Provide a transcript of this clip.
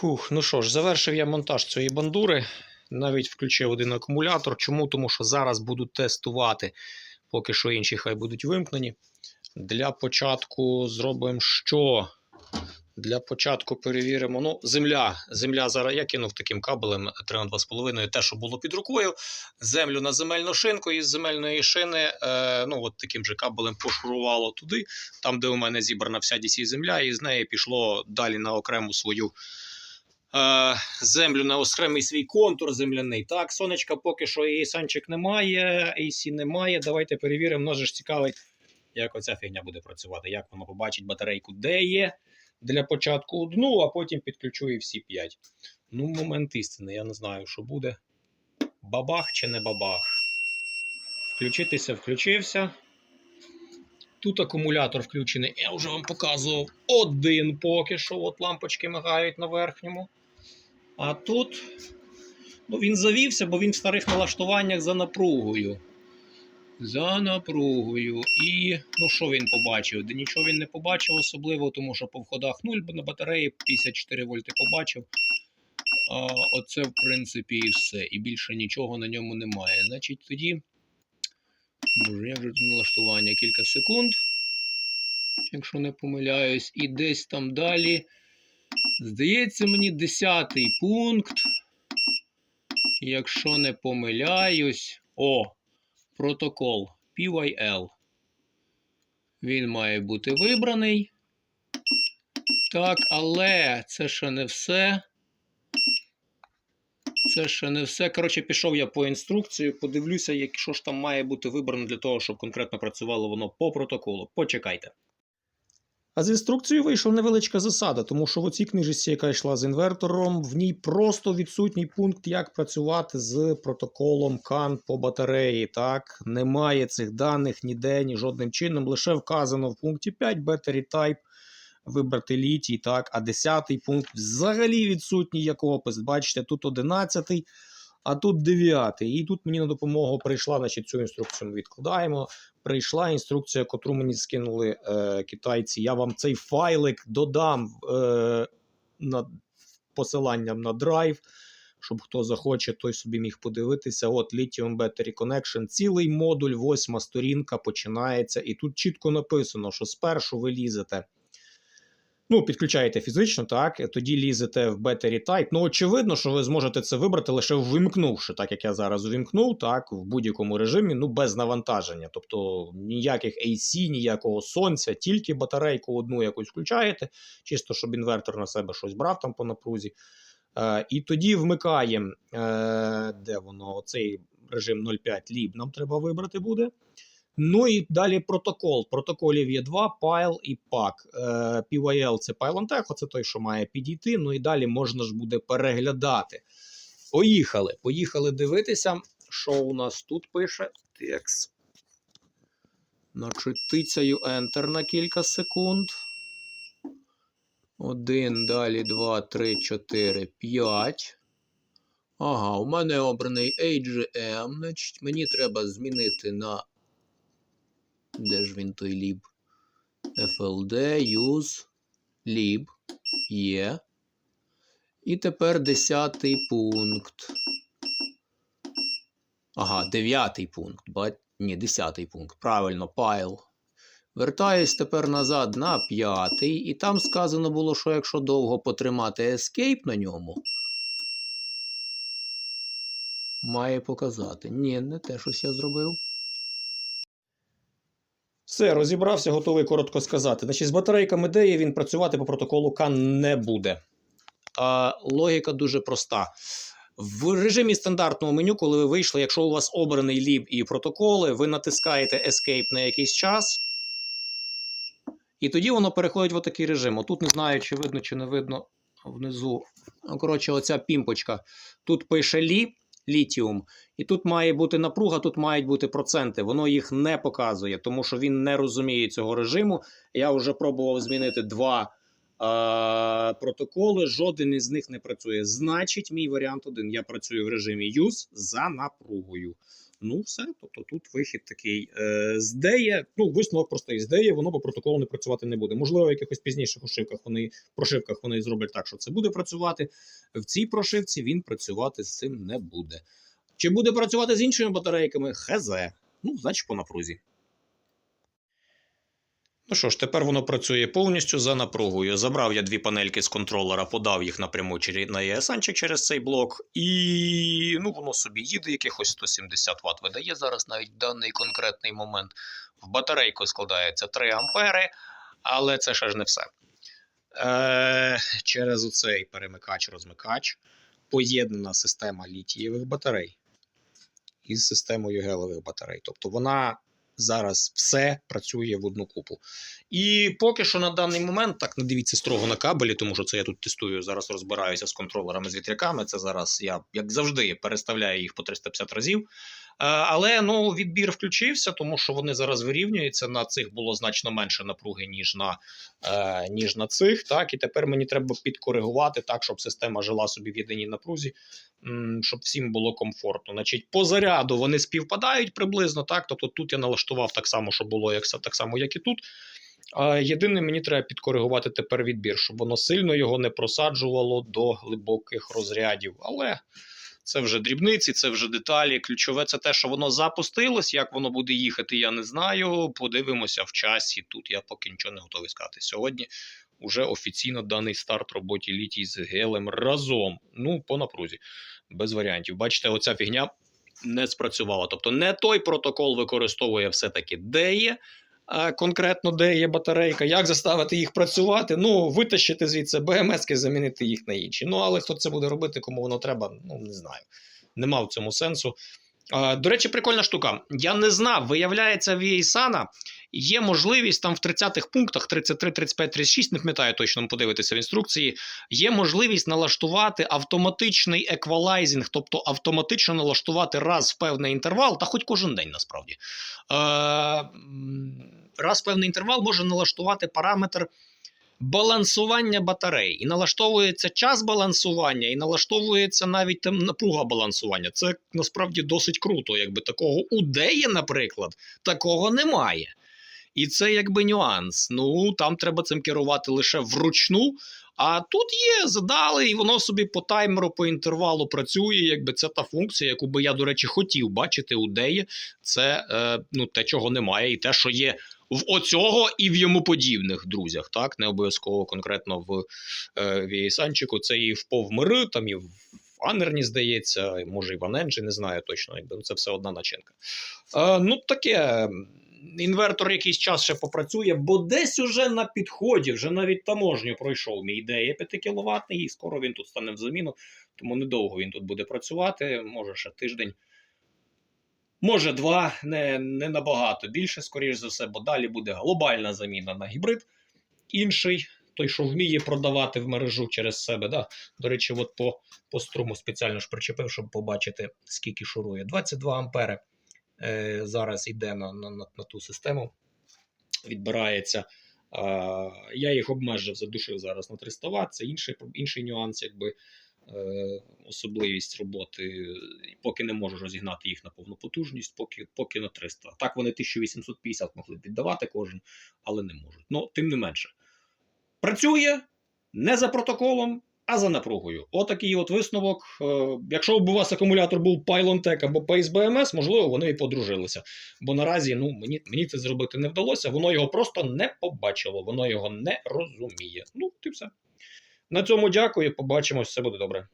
Фух, ну що ж, завершив я монтаж цієї бандури. Навіть включив один акумулятор. Чому? Тому що зараз буду тестувати, поки що інші хай будуть вимкнені. Для початку зробимо що? Для початку перевіримо. Ну, земля. Земля зараз я кинув таким кабелем 3 на 2,5, те, що було під рукою. Землю на земельну шинку із земельної шини. Е, ну, от таким же кабелем пошурувало туди, там, де у мене зібрана вся DC земля, і з неї пішло далі на окрему свою землю, на окремий свій контур земляний. Так, сонечка поки що і санчик немає, AC немає. Давайте перевіримо. Нас ж цікавить, як оця фігня буде працювати, як воно побачить батарейку, де є для початку одну, а потім підключу і всі 5. Ну, момент істини, я не знаю, що буде. Бабах чи не бабах. Включитися, включився. Тут акумулятор включений. Я вже вам показував один поки що. От лампочки мигають на верхньому. А тут ну, він завівся, бо він в старих налаштуваннях за напругою. За напругою. І ну що він побачив? Да нічого він не побачив особливо, тому що по входах 0, бо на батареї 54 вольти побачив. А, оце, в принципі, і все. І більше нічого на ньому немає. Значить, тоді. Може, як же тут налаштування? Кілька секунд. Якщо не помиляюсь, і десь там далі. Здається, мені 10 пункт. Якщо не помиляюсь. О! Протокол PYL. Він має бути вибраний. Так, але це ще не все. Це ще не все. Коротше, пішов я по інструкцію, подивлюся, як- що ж там має бути вибрано для того, щоб конкретно працювало воно по протоколу. Почекайте. А з інструкцією вийшла невеличка засада, тому що в оцій книжці, яка йшла з інвертором, в ній просто відсутній пункт, як працювати з протоколом CAN по батареї. Так, немає цих даних ніде, ні жодним чином. Лише вказано в пункті 5 Battery Type вибрати літій, так, а 10 пункт взагалі відсутній як опис. Бачите, тут 11, а тут 9. І тут мені на допомогу прийшла, значить, цю інструкцію ми відкладаємо. Прийшла інструкція, яку мені скинули е, китайці. Я вам цей файлик додам е, на посиланням на драйв. Щоб хто захоче, той собі міг подивитися. От Lithium Battery Connection, цілий модуль, восьма сторінка починається. І тут чітко написано, що спершу ви лізете. Ну, підключаєте фізично, так, тоді лізете в Battery Type. Ну, очевидно, що ви зможете це вибрати лише вимкнувши, так як я зараз увімкнув, так, в будь-якому режимі, ну, без навантаження. Тобто ніяких AC, ніякого сонця, тільки батарейку одну якусь включаєте, чисто щоб інвертор на себе щось брав там по напрузі. Е, і тоді вмикаємо, е, де воно, оцей режим 0,5 ліб нам треба вибрати буде. Ну і далі протокол. Протоколів є два: Pile і PAC. Е, PYL це Pile оце той, що має підійти. Ну і далі можна ж буде переглядати. Поїхали. Поїхали дивитися, що у нас тут пише. Текс. Значить, тицяю Enter на кілька секунд. Один, далі, два, три, чотири, п'ять. Ага, у мене обраний AGM. Значить, мені треба змінити на де ж він той ліб? FLD, use, lib, є. І тепер десятий пункт. Ага, дев'ятий пункт. Ба... Ні, десятий пункт. Правильно, pile. Вертаюсь тепер назад на п'ятий, і там сказано було, що якщо довго потримати Escape на ньому, має показати. Ні, не те щось я зробив. Все, розібрався, готовий коротко сказати. Значить, з батарейками DEA він працювати по протоколу CAN не буде. А, логіка дуже проста. В режимі стандартного меню, коли ви вийшли, якщо у вас обраний ліб і протоколи, ви натискаєте Escape на якийсь час. І тоді воно переходить в такий режим. Отут не знаю, чи видно, чи не видно внизу. Ну, коротше, оця пімпочка. Тут пише лі, літіум, і тут має бути напруга, тут мають бути проценти. Воно їх не показує, тому що він не розуміє цього режиму. Я вже пробував змінити два протоколи, жоден із них не працює. Значить, мій варіант один. Я працюю в режимі use за напругою. Ну, все. Тобто тут вихід такий е, з ну, висновок простий. З деє воно по протоколу не працювати не буде. Можливо, в якихось пізніших ошивках вони, прошивках вони зроблять так, що це буде працювати. В цій прошивці він працювати з цим не буде. Чи буде працювати з іншими батарейками? Хз. Ну, значить, по напрузі. Ну що ж, тепер воно працює повністю за напругою. Забрав я дві панельки з контролера, подав їх напряму на ESN через цей блок, і ну, воно собі їде, якихось 170 Вт видає зараз навіть в даний конкретний момент. В батарейку складається 3 ампери, але це ще ж не все. Е, через оцей перемикач-розмикач поєднана система літієвих батарей із системою гелевих батарей. Тобто вона зараз все працює в одну купу. І поки що на даний момент, так не дивіться строго на кабелі, тому що це я тут тестую, зараз розбираюся з контролерами з вітряками. Це зараз я, як завжди, переставляю їх по 350 разів. Е, Але ну, відбір включився, тому що вони зараз вирівнюються. На цих було значно менше напруги, ніж на, е, ніж на цих. Так, і тепер мені треба підкоригувати так, щоб система жила собі в єдиній напрузі, щоб всім було комфортно. Значить, по заряду вони співпадають приблизно. Так, тобто тут я налаштував так само, щоб було як, так само, як і тут. Єдине, мені треба підкоригувати тепер відбір, щоб воно сильно його не просаджувало до глибоких розрядів. Але це вже дрібниці, це вже деталі. Ключове це те, що воно запустилось. Як воно буде їхати, я не знаю. Подивимося в часі. Тут я поки нічого не готовий сказати. Сьогодні вже офіційно даний старт роботі літій з гелем разом. Ну, по напрузі, без варіантів. Бачите, оця фігня не спрацювала. Тобто, не той протокол використовує все-таки де є. Конкретно де є батарейка, як заставити їх працювати? Ну, витащити звідси БМСки, замінити їх на інші. Ну, але хто це буде робити, кому воно треба, ну не знаю. Нема в цьому сенсу. А, до речі, прикольна штука. Я не знав, виявляється, в ESANA є можливість там в 30-х пунктах 33, 35, 36, не пам'ятаю точно, подивитися в інструкції. Є можливість налаштувати автоматичний еквалайзинг, тобто автоматично налаштувати раз в певний інтервал, та хоч кожен день насправді. Е, раз в певний інтервал може налаштувати параметр балансування батарей. І налаштовується час балансування, і налаштовується навіть там напруга балансування. Це насправді досить круто. Якби такого у Деї, наприклад, такого немає. І це якби нюанс. Ну там треба цим керувати лише вручну. А тут є, задали, і воно собі по таймеру, по інтервалу працює. Якби це та функція, яку би я, до речі, хотів бачити у Деї. Це е, ну, те, чого немає, і те, що є в оцього і в йому подібних друзях. Так, не обов'язково конкретно в, е, в Це і в Повмири, там і в Анерні, здається, може і в Аненджі, не знаю точно, якби це все одна начинка. Е, ну, таке. Інвертор якийсь час ще попрацює, бо десь уже на підході, вже навіть таможню пройшов мій ідея 5 кВт, і скоро він тут стане в заміну, тому недовго він тут буде працювати, може ще тиждень. Може, два, не, не набагато більше, скоріш за все, бо далі буде глобальна заміна на гібрид. Інший, той, що вміє продавати в мережу через себе. Да? До речі, от по, по струму спеціально ж причепив, щоб побачити, скільки шурує. 22 ампери зараз йде на, на, на, ту систему, відбирається. Е, я їх обмежив, задушив зараз на 300 Вт. Це інший, інший нюанс, якби е, особливість роботи. Поки не можу розігнати їх на повну потужність, поки, поки на 300. Так вони 1850 могли б віддавати кожен, але не можуть. Ну, тим не менше. Працює не за протоколом, а за напругою. Отакий от висновок. Е, Якщо б у вас акумулятор був Pylon або Pace BMS, можливо, вони і подружилися. Бо наразі ну, мені, мені це зробити не вдалося, воно його просто не побачило, воно його не розуміє. Ну, і все. На цьому дякую. Побачимось, все буде добре.